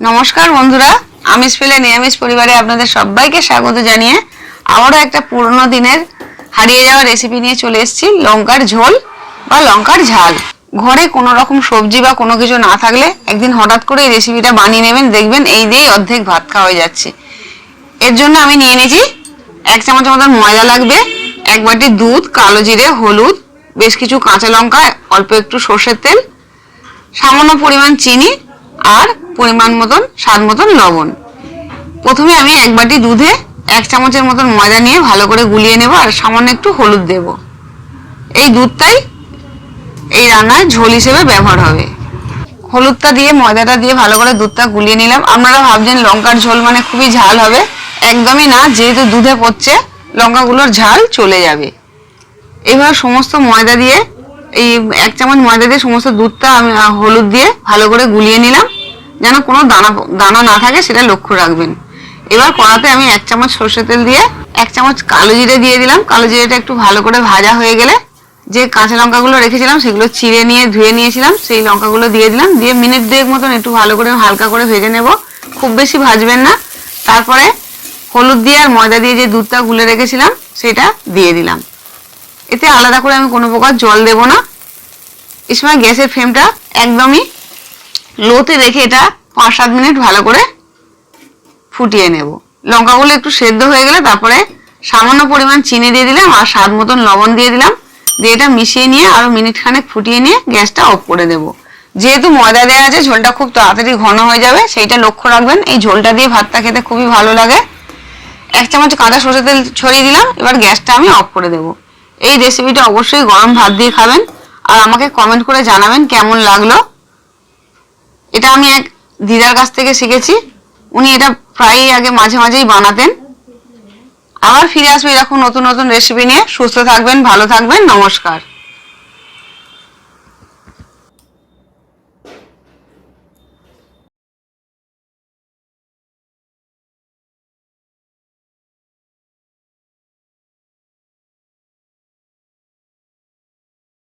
নমস্কার বন্ধুরা আমিষ পেলে নিরামিষ পরিবারে আপনাদের সবাইকে স্বাগত জানিয়ে আবারও একটা পুরনো দিনের হারিয়ে যাওয়া রেসিপি নিয়ে চলে এসেছি, লঙ্কার ঝোল বা লঙ্কার ঝাল। ঘরে কোনো রকম সবজি বা কোনো কিছু না থাকলে একদিন হঠাৎ করে এই রেসিপিটা বানিয়ে নেবেন, দেখবেন এই দিয়েই অর্ধেক ভাত খাওয়া হয়ে যাচ্ছে। এর জন্য আমি নিয়ে নিয়েছি এক চামচ মতন ময়দা লাগবে, এক বাটি দুধ, কালো জিরে, হলুদ, বেশ কিছু কাঁচা লঙ্কা, অল্প একটু সর্ষের তেল, সামান্য পরিমাণ চিনি আর পরিমাণ মতন, স্বাদ মতন লবণ। প্রথমে আমি এক বাটি দুধে এক চামচের মতন ময়দা নিয়ে ভালো করে গুলিয়ে নেব আর সামান্য একটু হলুদ দেব। এই দুধটাই এই রান্নায় ঝোল হিসেবে ব্যবহার হবে। হলুদটা দিয়ে, ময়দাটা দিয়ে ভালো করে দুধটা গুলিয়ে নিলাম। আপনারা ভাবছেন লঙ্কার ঝোল মানে খুবই ঝাল হবে। একদমই না, যেহেতু দুধে পড়ছে লঙ্কাগুলোর ঝাল চলে যাবে। এবার সমস্ত ময়দা দিয়ে এই এক চামচ ময়দা দিয়ে সমস্ত দুধটা আমি হলুদ দিয়ে ভালো করে গুলিয়ে নিলাম। যেন কোনো দানা দানা না থাকে, সেটা লক্ষ্য রাখবেন। এবার কড়াতে আমি এক চামচ সর্ষে তেল দিয়ে এক চামচ কালো জিরে দিয়ে দিলাম। কালো জিরেটা একটু ভালো করে ভাজা হয়ে গেলে যে কাঁচা লঙ্কাগুলো রেখেছিলাম, সেগুলো চিড়ে নিয়ে, ধুয়ে নিয়েছিলাম, সেই লঙ্কাগুলো দিয়ে দিলাম। দিয়ে মিনিট দুয়েক মতন একটু ভালো করে হালকা করে ভেজে নেব। খুব বেশি ভাজবেন না। তারপরে হলুদ দিয়ে আর ময়দা দিয়ে যে দুধটা গুলে রেখেছিলাম, সেটা দিয়ে দিলাম। এতে আলাদা করে আমি কোনো প্রকার জল দেব না। এই সময় গ্যাসের ফ্লেমটা একদমই লোতে রেখে এটা পাঁচ সাত মিনিট ভালো করে ফুটিয়ে নেব। লঙ্কাগুলো একটু সেদ্ধ হয়ে গেলে তারপরে সামান্য পরিমাণ চিনি দিয়ে দিলাম আর স্বাদ মতন লবণ দিয়ে দিলাম। দিয়ে এটা মিশিয়ে নিয়ে আরও মিনিট খানেক ফুটিয়ে নিয়ে গ্যাসটা অফ করে দেব। যেহেতু ময়দা দেওয়া আছে, ঝোলটা খুব তাড়াতাড়ি ঘন হয়ে যাবে, সেইটা লক্ষ্য রাখবেন। এই ঝোলটা দিয়ে ভাতটা খেতে খুবই ভালো লাগে। এক চামচ কাঁচা সরষে তেল ছড়িয়ে দিলাম, এবার গ্যাসটা আমি অফ করে দেব। এই রেসিপিটা অবশ্যই গরম ভাত দিয়ে খাবেন। আর আমাকে কমেন্ট করে জানাবেন কেমন লাগল। এটা আমি এক দিদার কাছ থেকে শিখেছি। উনি এটা প্রায়ই আগে মাঝে মাঝেই বানাতেন। আবার ফিরে আসবে এরকম নতুন নতুন রেসিপি নিয়ে। সুস্থ থাকবেন, ভালো থাকবেন, নমস্কার।